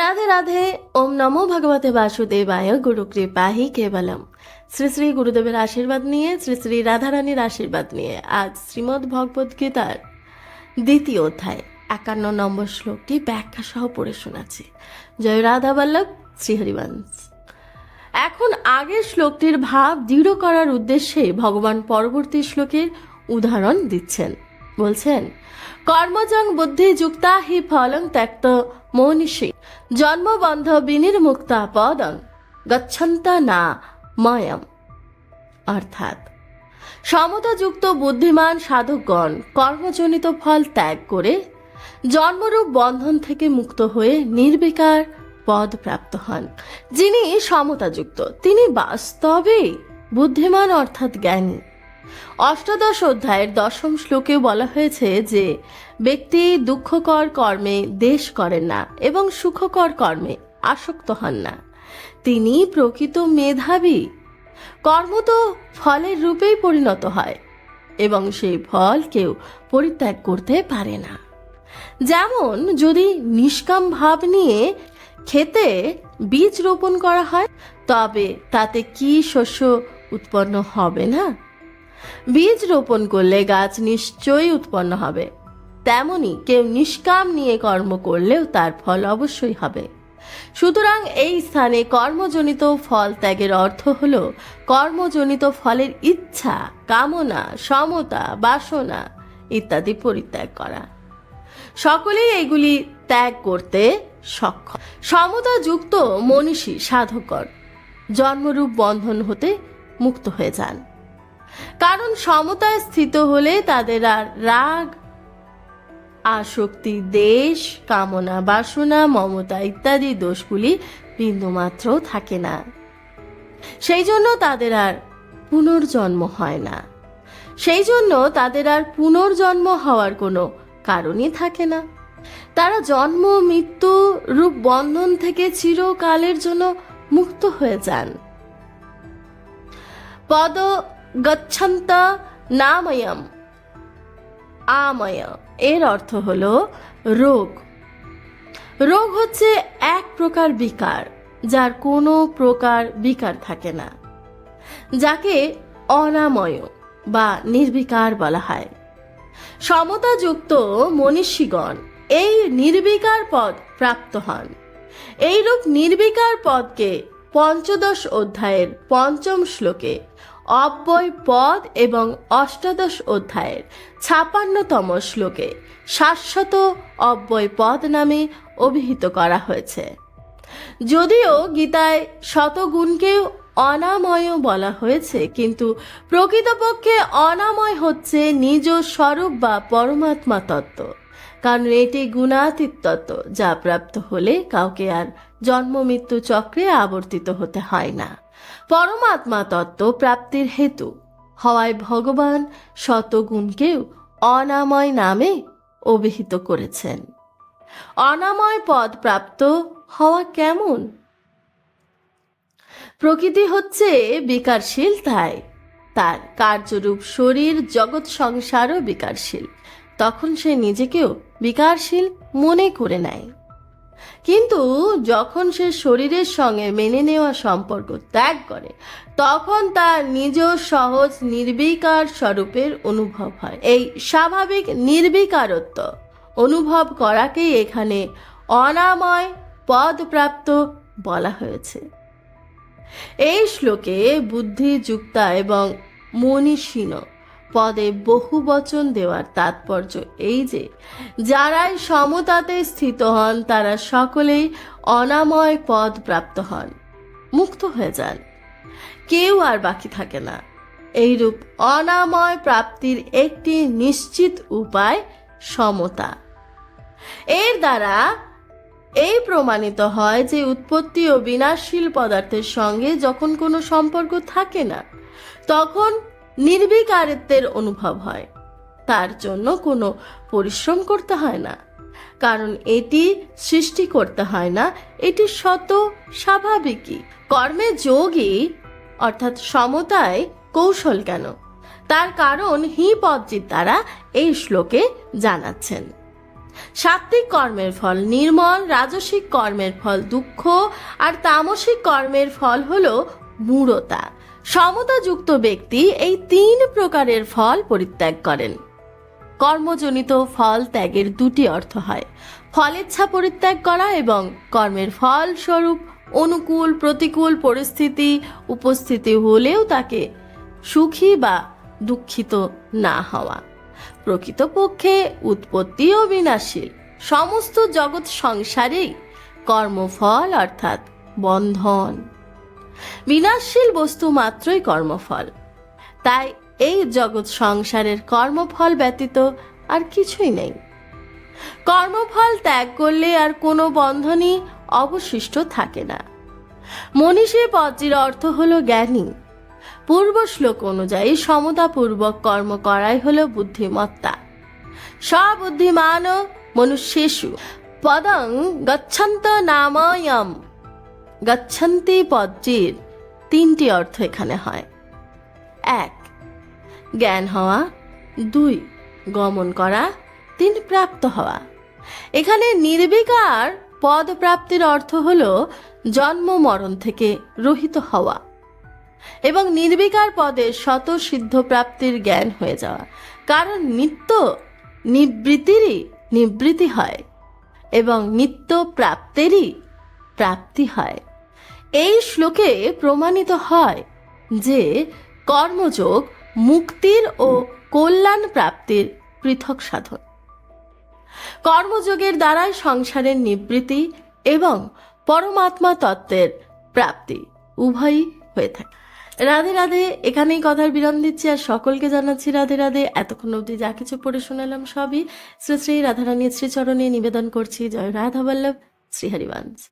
রাধে রাধে, ওম নমো ভগবতে বাসুদেবায়, গুরু কৃপাহি কেবলম। শ্রী শ্রী গুরুদেবের আশীর্বাদ নিয়ে, শ্রী শ্রী রাধারানীর আশীর্বাদ নিয়ে আজ শ্রীমদ্ ভগবদ গীতার দ্বিতীয় অধ্যায়, একান্ন নম্বর শ্লোকটি ব্যাখ্যা সহ পড়ে শোনাচ্ছি। জয় রাধা বল্লভ, শ্রীহরিবংশ। এখন আগের শ্লোকটির ভাব দৃঢ় করার উদ্দেশ্যে ভগবান পরবর্তী শ্লোকের উদাহরণ দিচ্ছেন। বলছেন, কর্মজং বুদ্ধি যুক্তা হি ফলং ত্যক্ত মনীষী। জন্মবন্ধ বিনির্মুক্তা পদং গচ্ছন্ত না ময়ম অর্থাৎ, সমতাযুক্ত বুদ্ধিমান সাধকগণ কর্মজনিত ফল ত্যাগ করে জন্মরূপ বন্ধন থেকে মুক্ত হয়ে নির্বিকার পদ প্রাপ্ত হন। যিনি সমতাযুক্ত, তিনি বাস্তবেই বুদ্ধিমান অর্থাৎ জ্ঞানী। অষ্টাদশ অধ্যায়ের দশম শ্লোকে বলা হয়েছে যে, ব্যক্তি দুঃখকর কর্মে দেশ করেন না এবং সুখকর কর্মে আসক্ত হন না। তিনি প্রকৃত মেধাবী। কর্ম তো ফলের রূপেই পরিণত হয় এবং সেই ফল কেউ পরিত্যাগ করতে পারে না। যেমন, যদি নিষ্কাম ভাব নিয়ে খেতে বীজ রোপণ করা হয়, তবে তাতে কি শস্য উৎপন্ন হবে না? বীজ রোপণ করলে গাছ নিশ্চয়ই উৎপন্ন হবে। তেমনি কেউ নিষ্কাম নিয়ে কর্ম করলেও তার ফল অবশ্যই হবে। সুতরাং এই স্থানে কর্মজনিত ফল ত্যাগের অর্থ হল কর্মজনিত ফলের ইচ্ছা, কামনা, সমতা, বাসনা ইত্যাদি পরিত্যাগ করা। সকলেই এগুলি ত্যাগ করতে সক্ষম। সমতাযুক্ত মনীষী সাধকর জন্মরূপ বন্ধন হতে মুক্ত হয়ে যান। কারণ সমতায় স্থিত হলে তাদের আর রাগ, আসক্তি, দেশ, কামনা, বাসনা, মমতা ইত্যাদি দোষগুলি বিন্দুমাত্র থাকে না। সেই জন্য তাদের আর পুনর্জন্ম হয় না। সেই জন্য তাদের আর পুনর্জন্ম হওয়ার কোনো কারণই থাকে না। তারা জন্ম, মৃত্যু, রূপ বন্ধন থেকে চিরকালের জন্য মুক্ত হয়ে যান। পদ গচ্ছন্ত নাময়ম। আময়, এর অর্থ হলো রোগ। রোগ হচ্ছে এক প্রকার বিকার, যার কোনো প্রকার বিকার থাকে না, যাকে অনাময় বা নির্বিকার বলা হয়। সমতাযুক্ত মনীষীগণ এই নির্বিকার পদ প্রাপ্ত হন। এইরূপ নির্বিকার পদকে পঞ্চদশ অধ্যায়ের পঞ্চম শ্লোকে অব্যয় পদ এবং অষ্টাদশ অধ্যায়ের ছাপান্নতম শ্লোকে শাশ্বত অব্যয় পদ নামে অভিহিত করা হয়েছে। যদিও গীতায় শতগুণকেও অনাময় বলা হয়েছে, কিন্তু প্রকৃতপক্ষে অনাময় হচ্ছে নিজ স্বরূপ বা পরমাত্মা তত্ত্ব। কারণ এটি গুণাতীত তত্ত্ব, যা প্রাপ্ত হলে কাউকে আর জন্ম, মৃত্যু চক্রে আবর্তিত হতে হয় না। পরমাত্মা তত্ত্ব প্রাপ্তির হেতু। হওয়ায় ভগবান শতগুণকেও অনাময় নামে অভিহিত করেছেন। অনাময় পদ প্রাপ্ত হওয়া কেমন? প্রকৃতি হচ্ছে বিকারশীল তাই। তার কার্যরূপ শরীর জগৎ সংসারও বিকারশীল। তখন সে নিজেকেও বিকারশীল মনে করে নেয়। কিন্তু যখন সে শরীরের সঙ্গে মেনে নেওয়া সম্পর্ক ত্যাগ করে, তখন তার নিজ সহজ নির্বিকার স্বরূপের অনুভব হয়। এই স্বাভাবিক নির্বিকারত্ব অনুভব করাকেই এখানে অনাময় পদপ্রাপ্ত বলা হয়েছে। এই শ্লোকে বুদ্ধিযুক্তা এবং মনীষীন পদে বহু বচন দেওয়ার তাৎপর্য এই যে, যারাই সমতাতে স্থিত হন, তারা সকলেই অনাময় পদ প্রাপ্ত হন। মুক্ত হয়ে যান। কেউ আর বাকি থাকে না। এইরূপ অনাময় প্রাপ্তির একটি নিশ্চিত উপায় সমতা। এর দ্বারা এই প্রমাণিত হয় যে উৎপত্তি ও বিনাশশীল পদার্থের সঙ্গে যখন কোনো সম্পর্ক থাকে না, তখন নির্বিকারিত্বের অনুভব হয়। তার জন্য কোনো পরিশ্রম করতে হয় না। কারণ এটি সৃষ্টি করতে হয় না। এটি শত স্বাভাবিকই। কর্মে যোগই অর্থাৎ সমতায় কৌশল কেন? তার কারণ হি পদজির দ্বারা এই শ্লোকে জানাচ্ছেন। সাত্বিক কর্মের ফল নির্মল, রাজসিক কর্মের ফল দুঃখ, আর তামসিক কর্মের ফল হলো মূঢ়তা। সমতাযুক্ত ব্যক্তি এই তিন প্রকারের ফল পরিত্যাগ করেন। কর্মজনিত ফল ত্যাগের দুটি অর্থ হয়। ফলেচ্ছা পরিত্যাগ করা এবং কর্মের ফল স্বরূপ অনুকূল, প্রতিকূল পরিস্থিতি উপস্থিতি হলেও তাকে সুখী বা দুঃখিত না হওয়া। প্রকৃতপক্ষে উৎপত্তি বিনাশীল। সমস্ত জগৎ সংসারেই কর্মফল অর্থাৎ বন্ধন। বিনাশশীল বস্তু মাত্রই কর্মফল। তাই এই জগৎ সংসারের কর্মফল ব্যতীত আর কিছুই নেই। কর্মফল ত্যাগ করলে আর কোনো বন্ধনই অবশিষ্ট থাকে না। মনীষী পদ্মের অর্থ হলো জ্ঞানী। পূর্ব শ্লোক অনুযায়ী সমতাপূর্বক কর্ম করাই হল বুদ্ধিমত্তা। সবুদ্ধিমান মনুষ্যেষু। পদং গচ্ছন্ত নাময়ম। গচ্ছন্তি পদটির তিনটি অর্থ এখানে হয়। এক, জ্ঞান হওয়া। দুই, গমন করা। তিন, প্রাপ্ত হওয়া। এখানে নির্বিকার পদ প্রাপ্তির অর্থ হল জন্ম মরণ থেকে রহিত হওয়া এবং নির্বিকার পদে শত সিদ্ধ প্রাপ্তির জ্ঞান হয়ে যাওয়া। কারণ নিত্য নিবৃত্তিরই নিবৃত্তি হয় এবং নিত্য প্রাপ্তেরই প্রাপ্তি হয়। এই শ্লোকে প্রমাণিত হয় যে কর্মযোগ, মুক্তির ও কল্যাণ প্রাপ্তির পৃথক সাধন। কর্মযোগের দ্বারাই সংসারের নিবৃত্তি এবং পরমাত্মা তত্ত্বের প্রাপ্তি উভয়ই হয়ে থাকে। রাধে রাধে, এখানেই কথার বিরাম দিচ্ছি আর সকলকে জানাচ্ছি রাধে রাধে। এতক্ষণ অবধি যা কিছু পড়ে শোনালাম সবই শ্রী শ্রী রাধারানীর শ্রীচরণে নিবেদন করছি। জয় রাধা বল্লভ, শ্রীহরিবংশ।